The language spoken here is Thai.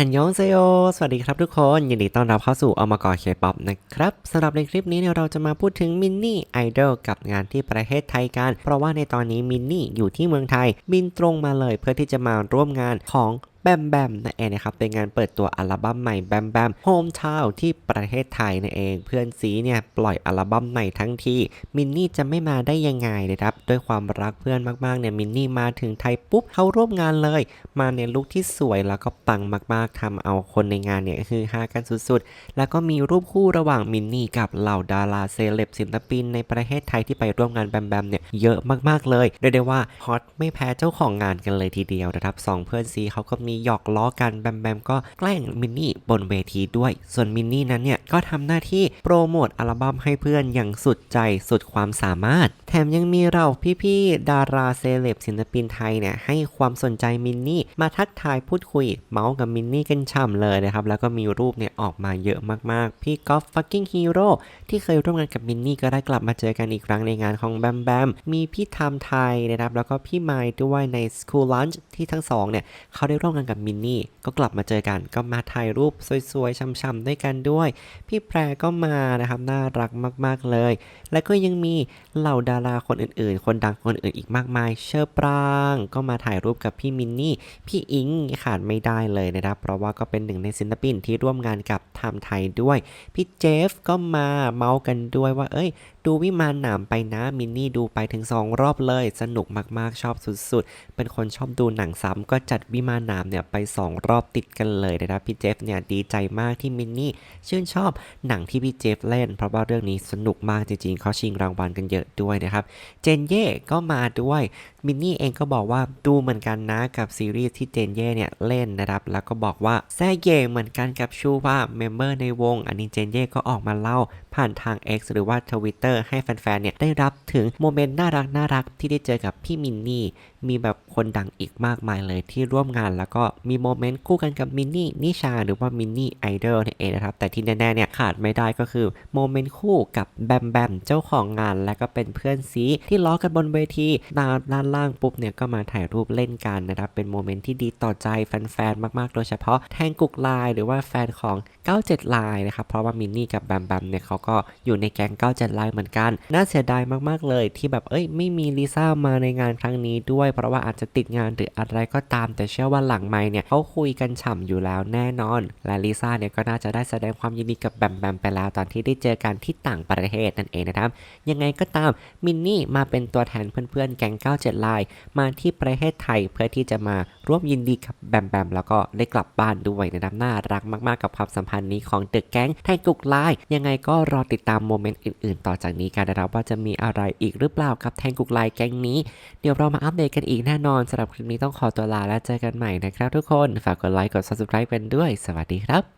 ฮันยองเซโยสวัสดีครับทุกคน ยินดีต้อนรับเข้าสู่อมกรเคป๊อปนะครับสำหรับในคลิปนี้เนี่ยเราจะมาพูดถึงมินนี่ไอดอลกับงานที่ประเทศไทยกัน เพราะว่าในตอนนี้มินนี่อยู่ที่เมืองไทย บินตรงมาเลยเพื่อที่จะมาร่วมงานของ แบมแบมนั่นเองนะครับเป็นงานเปิดตัวอัลบั้มใหม่แบมแบมโฮมทาวที่ประเทศไทยนั่นเอง เพื่อนซีเนี่ยปล่อยอัลบั้มใหม่ทั้งทีมินนี่จะไม่มาได้ยังไงนะครับด้วยความรักเพื่อนมากๆเนี่ยมินนี่มาถึงไทยปุ๊บเขาร่วมงานเลย มาในลุคที่สวยแล้วก็ปังมากๆทำเอาคนในงานเนี่ยคือฮากันสุดๆ แล้วก็มีรูปคู่ระหว่างมินนี่กับเหล่าดาราเซเลบศิลปินในประเทศไทยที่ไปร่วมงานแบมแบมเนี่ยเยอะมากๆเลยเรียกได้ว่าฮอตไม่แพ้เจ้าของงานกันเลยทีเดียวนะครับสองเพื่อนซีเขาก็มีหยอกล้อกันแบมแบมก็แกล้งมินนี่บนเวทีด้วย ส่วนมินนี่นั้นเนี่ยก็ทำหน้าที่โปรโมทอัลบั้มให้เพื่อนอย่างสุดใจสุดความสามารถ แถมยังมีเราพี่ๆดาราเซเลบศิลปินไทยเนี่ยให้ความสนใจมินนี่มาทักทายพูดคุย เมาส์กับมินนี่กันช่ำเลยนะครับ แล้วก็มีรูปเนี่ยออกมาเยอะมากๆ พี่กอล์ฟฟักกิ้งฮีโร่ที่เคยร่วมงานกับมินนี่ก็ได้กลับมาเจอกันอีกครั้งในงานของแบมแบมมีพี่ไทม์ไทยนะครับแล้วก็พี่ไมค์ด้วยใน School Lunch ที่ทั้งสองเนี่ยเขาได้ร่วมงานกับมินนี่ก็กลับมาเจอกันก็มาถ่ายรูปสวยๆช่ำๆด้วยกันด้วย พี่แพรก็มานะครับน่ารักมากๆเลย และก็ยังมีเหล่าดาราคนอื่นๆ คนดังคนอื่นอีกมากมาย เชอร์ปราง ก็มาถ่ายรูปกับพี่มินนี่ พี่อิงขาดไม่ได้เลยนะครับ เพราะว่าก็เป็นหนึ่งในศิลปินที่ร่วมงานกับไทม์ไทยด้วย พี่เจฟก็มาเมาส์กันด้วยว่าเอ้ย ดูวิมานหนามไปนะมินนี่ดูไปถึง 2 รอบเลย สนุกมากๆชอบสุดๆ เป็นคนชอบดูหนังซ้ำก็จัดวิมานหนามเนี่ยไป 2 รอบติดกันเลยนะครับพี่เจฟเนี่ยดีใจมากที่มินนี่ชื่นชอบหนังที่พี่เจฟเล่น เพราะว่าเรื่องนี้สนุกมากจริงๆเขาชิงรางวัลกันเยอะด้วยนะครับ เจนเย่ก็มาด้วยมินนี่เองก็บอกว่าดูเหมือนกันนะกับซีรีส์ที่เจนเย่เนี่ยเล่นนะครับ แล้วก็บอกว่าแซ่เย่เหมือนกันกับชูว่าเมมเบอร์ในวง อันนี้เจนเย่ก็ออกมาเล่า ผ่านทาง X หรือว่า Twitter ให้แฟนๆเนี่ยได้รับถึงโมเมนต์น่ารักน่ารักที่ได้เจอกับพี่มินนี่ มีแบบคนดังอีกมากมายเลยที่ร่วมงาน แล้วก็มีโมเมนต์คู่กันกับมินนี่นิชาหรือว่ามินนี่ไอดอลนั่นเองนะครับ แต่ที่แน่ๆเนี่ยขาดไม่ได้ก็คือโมเมนต์คู่กับแบมแบมเจ้าของงาน และก็เป็นเพื่อนซีที่ล้อกันบนเวทีนานล่างปุ๊บเนี่ยก็มาถ่ายรูปเล่นกันนะครับเป็นโมเมนต์ที่ดีต่อใจแฟนๆมากๆ โดยเฉพาะแทงกุกไลน์หรือว่าแฟนของ 97ไลน์นะครับเพราะว่ามินนี่กับแบมแบมเนี่ยเขาก็อยู่ในแก๊ง 97ไลน์เหมือนกัน น่าเสียดายมากๆเลยที่แบบเอ้ยไม่มีลิซ่ามาในงานครั้งนี้ด้วย เพราะว่าอาจจะติดงานหรืออะไรก็ตาม แต่เชื่อว่าหลังไมค์เนี่ยเขาคุยกันฉ่ำอยู่แล้วแน่นอน และลิซ่าเนี่ยก็น่าจะได้แสดงความยินดีกับแบมแบมไปแล้วตอนที่ได้เจอกันที่ต่างประเทศนั่นเองนะครับยังไงก็ตามมินนี่มาเป็นตัวแทนเพื่อนๆแก๊ง 97ไลน์มาที่ประเทศไทยเพื่อที่จะมาร่วมยินดีกับแบมแบมแล้วก็ได้กลับบ้านด้วยนะครับน่ารักมากๆกับความสัมพันธ์นี้ของตึกแก๊งแทงกุกไลน์ยังไงก็รอติดตามโมเมนต์อื่นๆ ต่อจากนี้กันนะครับว่าจะมีอะไรอีกหรือเปล่ากับแทงกุกไลน์แก๊งนี้เดี๋ยวเรามาอัปเดตกันอีกแน่นอนสำหรับคลิปนี้ต้องขอตัวลาและเจอกันใหม่นะครับทุกคนฝากกดไลค์กด subscribe กันด้วย สวัสดีครับ